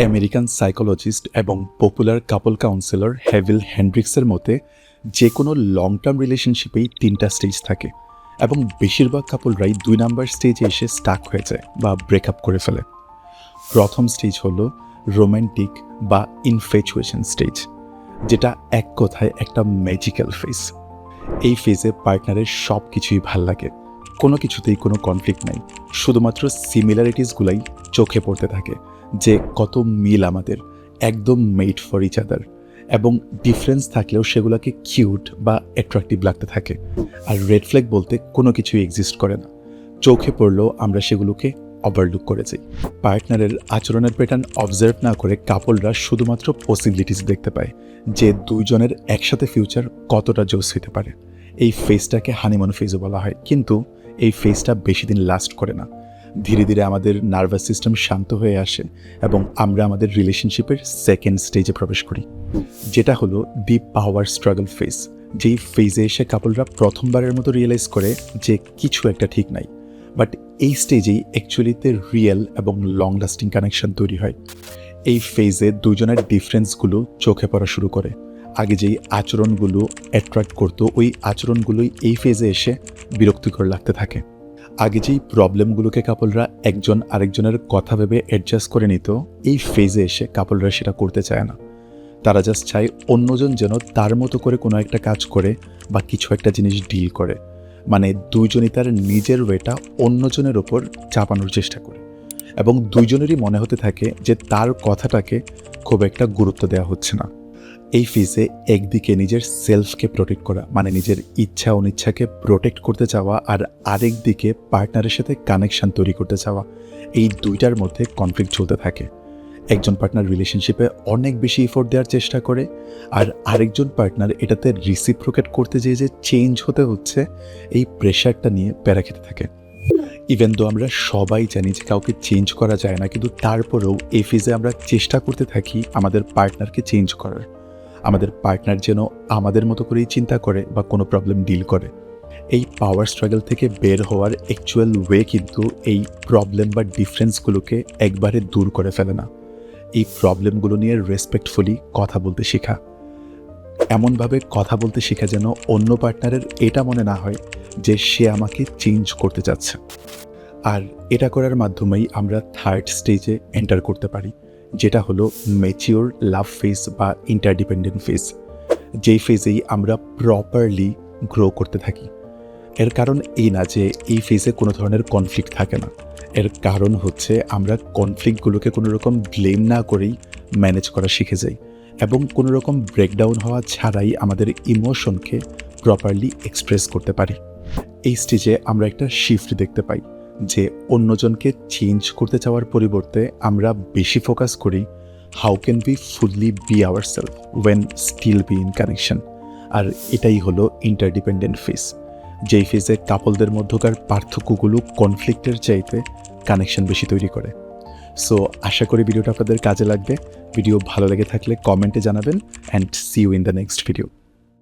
American psychologist এবং popular couple counsellor Harville হ্যান্ড্রিক্সের মতে যে কোনো লং টার্ম রিলেশনশিপেই তিনটা স্টেজ থাকে এবং বেশিরভাগ কাপলরাই দুই নাম্বার স্টেজে এসে স্টাক হয়ে যায় বা ব্রেকআপ করে ফেলে। প্রথম স্টেজ হলো রোম্যান্টিক বা ইনফেচুয়েশন স্টেজ যেটা এক কথায় একটা ম্যাজিক্যাল ফেজ এই ফেজে পার্টনারের সব কিছুই ভালো লাগে। কোনো কিছুতেই কোনো কনফ্লিক্ট নাই। শুধুমাত্র সিমিলারিটিসগুলাই চোখে পড়তে থাকে, যে কত মিল আমাদের, একদম মেড ফর ইচ আদার এবং ডিফারেন্স থাকলেও সেগুলোকে কিউট বা অ্যাট্রাকটিভ লাগতে থাকে। আর রেড ফ্ল্যাগ বলতে কোনো কিছুই এক্সিস্ট করে না। চোখে পড়লেও আমরা সেগুলোকে ওভারলুক করে যাই। পার্টনারের আচরণের প্যাটার্ন অবজার্ভ না করে কাপলরা শুধুমাত্র পসিবিলিটিস দেখতে পায়, যে দুইজনের একসাথে ফিউচার কতটা জোস হতে পারে। এই ফেজটাকে হানিমন ফেজও বলা হয়। কিন্তু এই ফেজটা বেশি দিন লাস্ট করে না। ধীরে ধীরে আমাদের নার্ভাস সিস্টেম শান্ত হয়ে আসে এবং আমরা আমাদের রিলেশনশিপের সেকেন্ড স্টেজে প্রবেশ করি, যেটা হলো দি পাওয়ার স্ট্রাগল ফেজ যেই ফেজে এসে কাপলরা প্রথমবারের মতো রিয়েলাইজ করে যে কিছু একটা ঠিক নাই বাট এই স্টেজেই অ্যাকচুয়ালিতে রিয়েল এবং লং লাস্টিং কানেকশন তৈরি হয়। এই ফেজে দুজনের ডিফারেন্সগুলো চোখে পড়া শুরু করে। আগে যেই আচরণগুলো অ্যাট্রাক্ট করতো, ওই আচরণগুলোই এই ফেজে এসে বিরক্তিকর লাগতে থাকে। আগে যেই প্রবলেমগুলোকে কাপলরা একজন আরেকজনের কথা ভেবে অ্যাডজাস্ট করে নিত, এই ফেজে এসে কাপলরা সেটা করতে চায় না। তারা জাস্ট চায় অন্যজন যেন তার মতো করে কোনো একটা কাজ করে বা কিছু একটা জিনিস ডিল করে। মানে দুইজনই তার নিজের ওয়েটা অন্যজনের ওপর চাপানোর চেষ্টা করে। এবং দুইজনেরই মনে হতে থাকে যে তার কথাটাকে খুব একটা গুরুত্ব দেওয়া হচ্ছে না। এই ফিজে একদিকে নিজের সেলফকে প্রোটেক্ট করা মানে নিজের ইচ্ছা অনিচ্ছাকে প্রোটেক্ট করতে চাওয়া আর আরেক দিকে পার্টনারের সাথে কানেকশন তৈরি করতে চাওয়া, এই দুইটার মধ্যে কনফ্লিক্ট চলতে থাকে। একজন পার্টনার রিলেশনশিপে অনেক বেশি এফোর্ট দেওয়ার চেষ্টা করে আর আরেকজন পার্টনার এটাতে রিসিপ্রোকেট করতে যেয়ে যে চেঞ্জ হতে হচ্ছে, এই প্রেশারটা নিয়ে প্যারা খেতে থাকে। ইভেন দো আমরা সবাই জানি যে কাউকে চেঞ্জ করা যায় না, কিন্তু তারপরেও এই ফিজে আমরা চেষ্টা করতে থাকি আমাদের পার্টনারকে চেঞ্জ করার। আমাদের পার্টনার যেন আমাদের মতো করেই চিন্তা করে বা কোনো প্রবলেম ডিল করে। এই পাওয়ার স্ট্রাগল থেকে বের হওয়ার অ্যাকচুয়াল ওয়ে কিন্তু এই প্রবলেম বা ডিফারেন্সগুলোকে একবারে দূর করে ফেলে না। এই প্রবলেমগুলো নিয়ে রেসপেক্টফুলি কথা বলতে শেখা। এমনভাবে কথা বলতে শেখা যেন অন্য পার্টনারের এটা মনে না হয় যে সে আমাকে চেঞ্জ করতে চাচ্ছে। আর এটা করার মাধ্যমেই আমরা থার্ড স্টেজে এন্টার করতে পারি। যেটা হলো ম্যাচিওর লাভ ফেজ বা ইন্টারডিপেন্ডেন্ট ফেজ যেই ফেজেই আমরা প্রপারলি গ্রো করতে থাকি। এর কারণ এই না যে এই ফেজে কোনো ধরনের কনফ্লিক্ট থাকে না। এর কারণ হচ্ছে আমরা কনফ্লিক্টগুলোকে কোনো রকম ব্লেম না করেই ম্যানেজ করা শিখে যাই। এবং কোনো রকম ব্রেকডাউন হওয়া ছাড়াই আমাদের ইমোশনকে প্রপারলি এক্সপ্রেস করতে পারি। এই স্টেজে আমরা একটা শিফট দেখতে পাই। যে অন্যজনকে চেঞ্জ করতে চাওয়ার পরিবর্তে আমরা বেশি ফোকাস করি how can we fully be our self when still be in connection আর এটাই হলো ইন্টারডিপেন্ডেন্ট ফেস যেই ফেজে কাপলদের মধ্যকার পার্থক্যগুলো কনফ্লিক্টের চাইতে কানেকশন বেশি তৈরি করে। সো আশা করি ভিডিওটা আপনাদের কাজে লাগবে। ভিডিও ভালো লেগে থাকলে কমেন্টে জানাবেন and see you in the next video